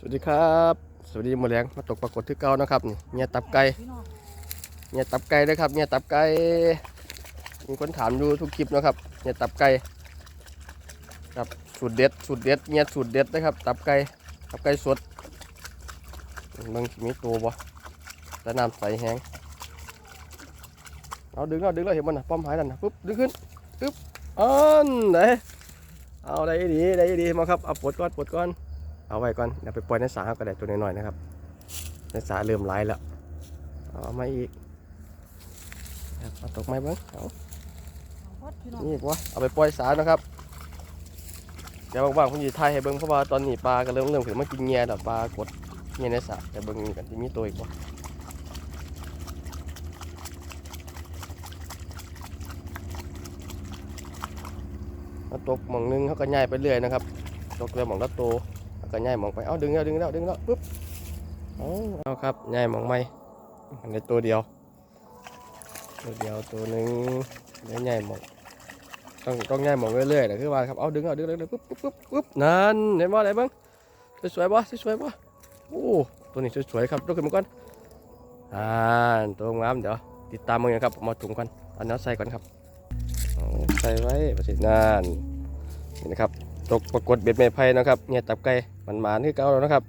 สวัสดีครับ สวัสดีหมดแรงมาตกปรากฏที่เก่านะครับนี่เนี่ยตับไก่เนี่ยตับไก่นะครับเนี่ยตับไก่มีคนถามอยู่ทุกคลิปนะครับเนี่ยตับไก่ครับสูตรเด็ดสูตรเด็ดเนี่ยสูตรเด็ดนะครับ ตับไก่ตับไก่สดเบางมีตัวบ่แต่น้ำใสแห้งเอาดึงเอาดึงแล้วเห็นมันนะป้อมหายนั่นนะปุ๊บดึงขึ้นปุ๊บอันไหนเอาได้ดีได้ดีมาครับเอาปลดก้อนปลดก้อน เอาไว้ก่อนเดี๋ยวไปปล่อยในสาก็ได้ตัวน้อยๆนะครับในสาเริ่มไหลแล้วเอามาอีกเอาตกไม้บ้างเอานี่วะเอาไปปล่อยสานะครับเดี๋ยวว่างๆผมจะถ่ายให้เบิ้งเพราะว่าตอนนี้ปลาก็เริ่มเริ่มขึ้นมากินเงียแล้วปลากดเงียในสาแต่เบิ้งกันที่มีตัวอีกวะเอาตกหม่องหนึงเขาก็ย้ายไปเรื่อยนะครับ ตกเรือหม่องละโต แล้วก็ย่ายมองไป เอาดึงแล้วดึงแล้วดึงแล้วปุ๊บเอาครับย่ายมองไม่อันตัวเดียว ตัวเดียวตัวหนึ่งแล้วย่ายมองต้องต้องย่ายมองเรื่อยๆนะคือว่าครับ เอาดึงเอาดึงดึงดึงปุ๊บปุ๊บปุ๊บปุ๊บนั่นเห็นบ่อะไรบ้างสวยๆบ่สวยๆบ่โอ้ตัวนี้สวยๆครับยกขึ้นมาก่อนอ่าตัวงามเดี๋ยวติดตามมึงนะครับมาถุงก่อนอาเนื้ใส่ก่อนครับใส่ไว้ประสิทธิ์นั่น นี่นะครับตกปรากฏเบ็ดไม้ไผ่นะครับเนี่ยตับไก่มันหมานคือเก่าแล้วนะครับ